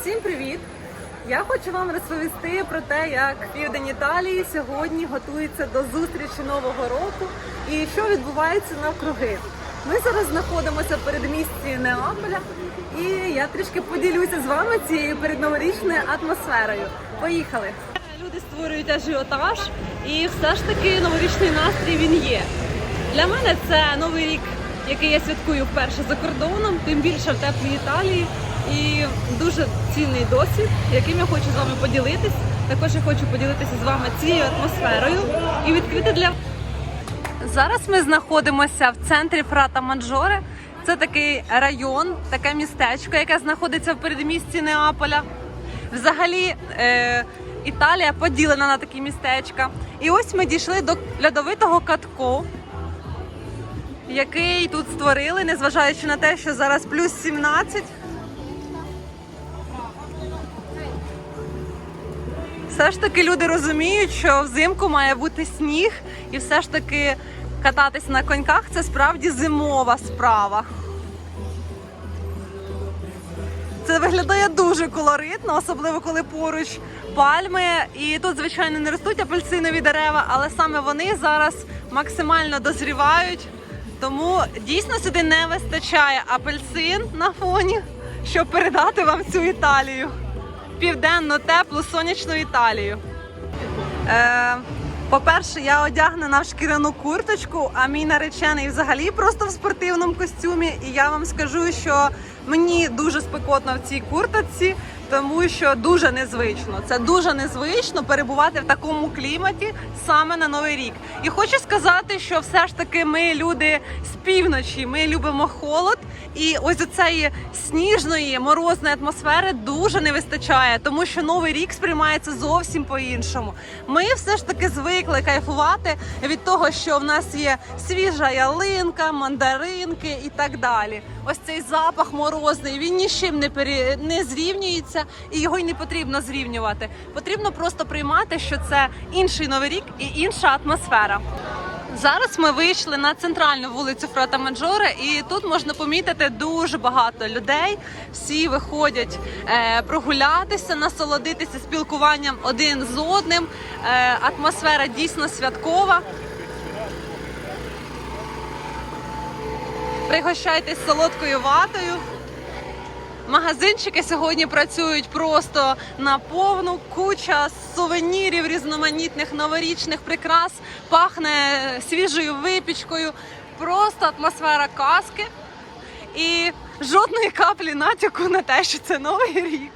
Всім привіт! Я хочу вам розповісти про те, як південь Італії сьогодні готується до зустрічі Нового року і що відбувається навкруги. Ми зараз знаходимося в передмісті Неаполя, і я трішки поділюся з вами цією передноворічною атмосферою. Поїхали! Люди створюють ажіотаж, і все ж таки новорічний настрій він є. Для мене це новий рік, який я святкую вперше за кордоном, тим більше в теплій Італії. І дуже цінний досвід, яким я хочу з вами поділитись. Також я хочу поділитися з вами цією атмосферою і відкрити для зараз. Ми знаходимося в центрі Фрата Маджоре. Це такий район, таке містечко, яке знаходиться в передмісті Неаполя. Взагалі, е, Італія поділена на такі містечка. І ось ми дійшли до льодовитого катку, який тут створили, незважаючи на те, що зараз плюс 17. Все ж таки люди розуміють, що взимку має бути сніг, і все ж таки кататись на коньках це справді зимова справа. Це виглядає дуже колоритно, особливо коли поруч пальми. І тут, звичайно, не ростуть апельсинові дерева, але саме вони зараз максимально дозрівають. Тому дійсно сюди не вистачає апельсин на фоні, щоб передати вам цю Італію. Південну теплу сонячну Італію. Е, по-перше, я одягнена в шкіряну курточку, а мій наречений взагалі просто в спортивному костюмі. І я вам скажу, що мені дуже спекотно в цій курточці, тому що дуже незвично. Це дуже незвично перебувати в такому кліматі саме на новий рік. І хочу сказати, що все ж таки ми люди з півночі, ми любимо холод. І ось цієї сніжної морозної атмосфери дуже не вистачає, тому що новий рік сприймається зовсім по-іншому. Ми все ж таки звикли кайфувати від того, що в нас є свіжа ялинка, мандаринки і так далі. Ось цей запах морозний, він ні з чим не пере... не зрівнюється, і його й не потрібно зрівнювати. Потрібно просто приймати, що це інший новий рік і інша атмосфера. Зараз ми вийшли на центральну вулицю Фрата Маджоре, і тут можна помітити дуже багато людей. Всі виходять е, прогулятися, насолодитися спілкуванням один з одним. Е, атмосфера дійсно святкова. Пригощайтесь солодкою ватою. Магазинчики сьогодні працюють просто на повну куча сувенірів різноманітних новорічних прикрас, пахне свіжою випічкою, просто атмосфера казки і жодної каплі натяку на те, що це новий рік.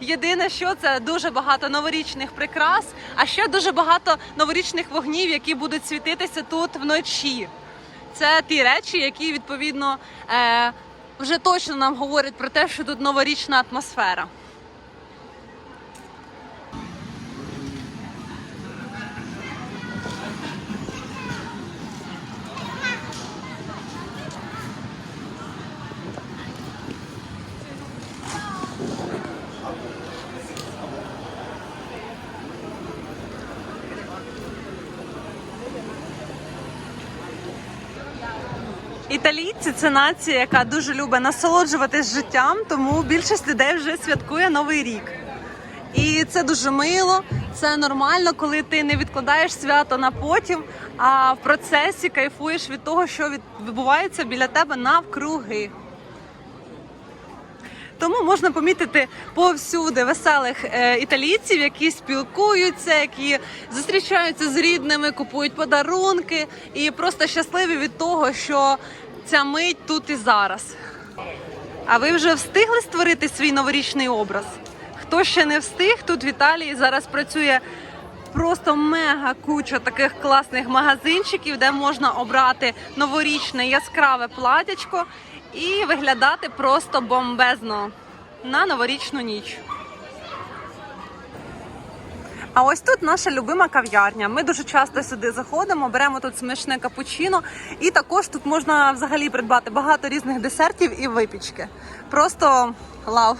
Єдине, що це дуже багато новорічних прикрас, а ще дуже багато новорічних вогнів, які будуть світитися тут вночі. Це ті речі, які відповідно е, вже точно нам говорять про те, що тут новорічна атмосфера. Італійці це нація, яка дуже любить насолоджуватись життям, тому більшість людей вже святкує новий рік. І це дуже мило, це нормально, коли ти не відкладаєш свято на потім, а в процесі кайфуєш від того, що відбувається біля тебе навкруги. Тому можна помітити повсюди веселих е, італійців, які спілкуються, які зустрічаються з рідними, купують подарунки і просто щасливі від того, що ця мить тут і зараз. А ви вже встигли створити свій новорічний образ? Хто ще не встиг, тут в Італії зараз працює просто мега куча таких класних магазинчиків, де можна обрати новорічне яскраве платячко і виглядати просто бомбезно на новорічну ніч. А ось тут наша любима кав'ярня. Ми дуже часто сюди заходимо, беремо тут смачне капучино, і також тут можна взагалі придбати багато різних десертів і випічки. Просто лав.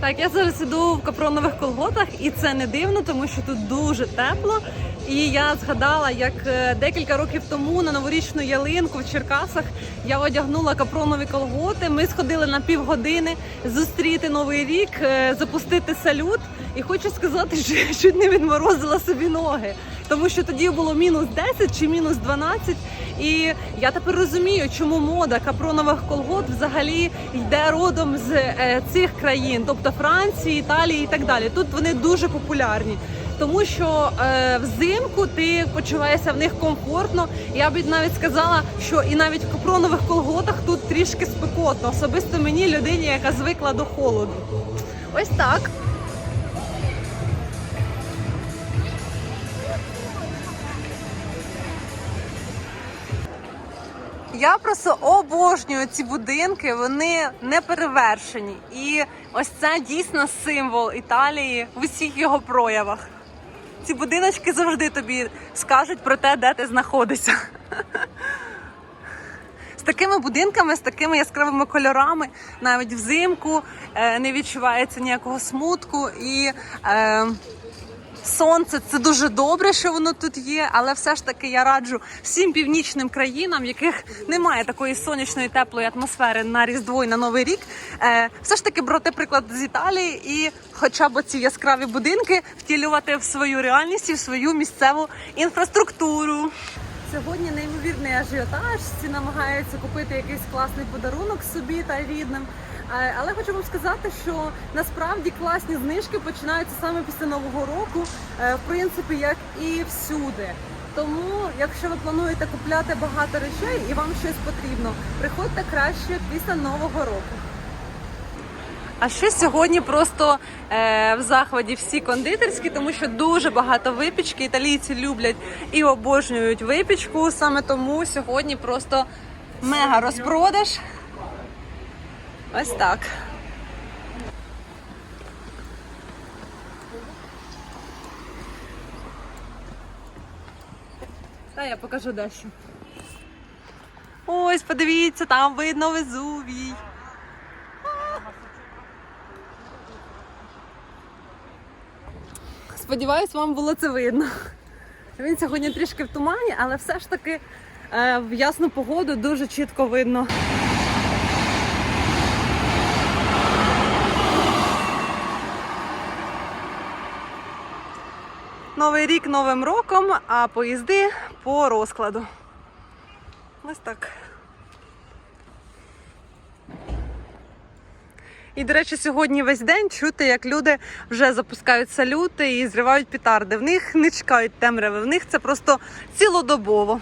Так, я зараз іду в капронових колготах, і це не дивно, тому що тут дуже тепло. І я згадала, як е, декілька років тому на новорічну ялинку в Черкасах я одягнула капронові колготи. Ми сходили на півгодини зустріти новий рік, е, запустити салют. І хочу сказати, що я чуть не відморозила собі ноги, тому що тоді було мінус 10 чи мінус 12. І я тепер розумію, чому мода капронових колгот взагалі йде родом з е, цих країн, тобто Франції, Італії і так далі. Тут вони дуже популярні. Тому що е, взимку ти почуваєшся в них комфортно. Я б навіть сказала, що і навіть в капронових колготах тут трішки спекотно, особисто мені, людині, яка звикла до холоду. Ось так. Я просто обожнюю ці будинки, вони не перевершені. І ось це дійсно символ Італії в усіх його проявах. Ці будиночки завжди тобі скажуть про те, де ти знаходишся. З такими будинками, з такими яскравими кольорами, навіть взимку е, не відчувається ніякого смутку і. Сонце це дуже добре, що воно тут є, але все ж таки я раджу всім північним країнам, в яких немає такої сонячної теплої атмосфери на Різдво і на Новий рік. Е, все ж таки брати приклад з Італії і, хоча б ці яскраві будинки, втілювати в свою реальність і в свою місцеву інфраструктуру. Сьогодні неймовірний ажіотаж. Всі намагаються купити якийсь класний подарунок собі та рідним. Е, Але хочу вам сказати, що насправді класні знижки починаються саме після нового року, е, в принципі, як і всюди. Тому, якщо ви плануєте купляти багато речей і вам щось потрібно, приходьте краще після нового року. А ще сьогодні просто е, в захваті всі кондитерські, тому що дуже багато випічки. Італійці люблять і обожнюють випічку. Саме тому сьогодні просто мега розпродаж. Ось так. Та я покажу дещо. Ось, подивіться, там видно Везувій. Сподіваюсь, вам було це видно. Він сьогодні трішки в тумані, але все ж таки е, в ясну погоду дуже чітко видно. Новий рік новим роком, а поїзди по розкладу. Ось так. І, до речі, сьогодні весь день чути, як люди вже запускають салюти і зривають петарди. В них не чекають темряви, в них це просто цілодобово.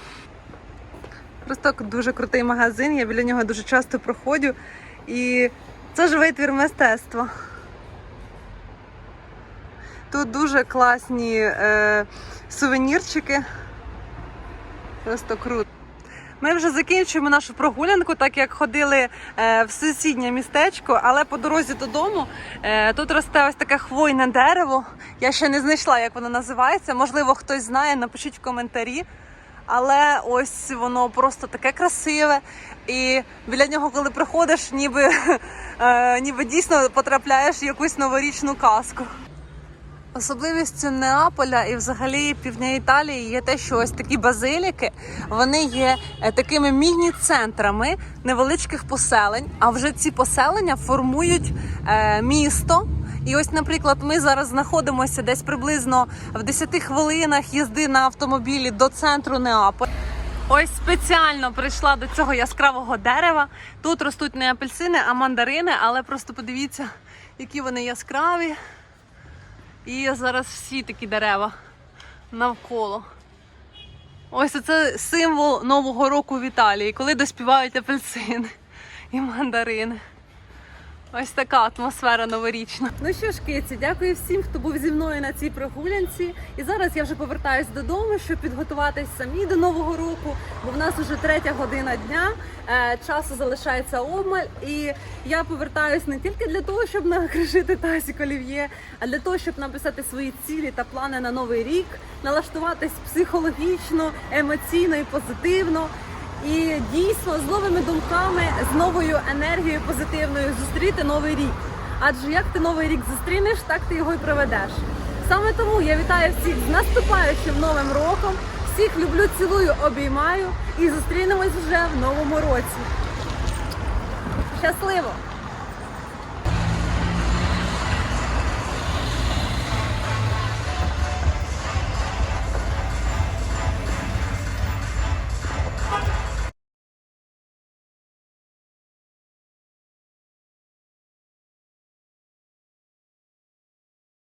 Просто дуже крутий магазин, я біля нього дуже часто проходжу. І це ж витвір мистецтва. Тут дуже класні е, сувенірчики. Просто круто. Ми вже закінчуємо нашу прогулянку, так як ходили е, в сусіднє містечко, але по дорозі додому е, тут росте ось таке хвойне дерево. Я ще не знайшла, як воно називається. Можливо, хтось знає, напишіть в коментарі. Але ось воно просто таке красиве. І біля нього, коли приходиш, ніби, е, ніби дійсно потрапляєш в якусь новорічну казку. Особливістю Неаполя і взагалі півдня Італії є те, що ось такі базиліки вони є е, такими міні-центрами невеличких поселень. А вже ці поселення формують е, місто. І ось, наприклад, ми зараз знаходимося десь приблизно в 10 хвилинах їзди на автомобілі до центру Неаполя. Ось спеціально прийшла до цього яскравого дерева. Тут ростуть не апельсини, а мандарини, але просто подивіться, які вони яскраві. І зараз всі такі дерева навколо. Ось це символ Нового року в Італії, коли доспівають апельсини і мандарини. Ось така атмосфера новорічна. Ну що ж, киці, дякую всім, хто був зі мною на цій прогулянці. І зараз я вже повертаюсь додому, щоб підготуватись самі до нового року, бо в нас вже третя година дня. Е, часу залишається обмаль, і я повертаюсь не тільки для того, щоб накришити тазік олів'є, а для того, щоб написати свої цілі та плани на новий рік, налаштуватись психологічно, емоційно і позитивно і дійсно з новими думками, з новою енергією позитивною зустріти новий рік. Адже як ти новий рік зустрінеш, так ти його й проведеш. Саме тому я вітаю всіх з наступаючим новим роком. Всіх люблю, цілую, обіймаю і зустрінемось вже в новому році. Щасливо!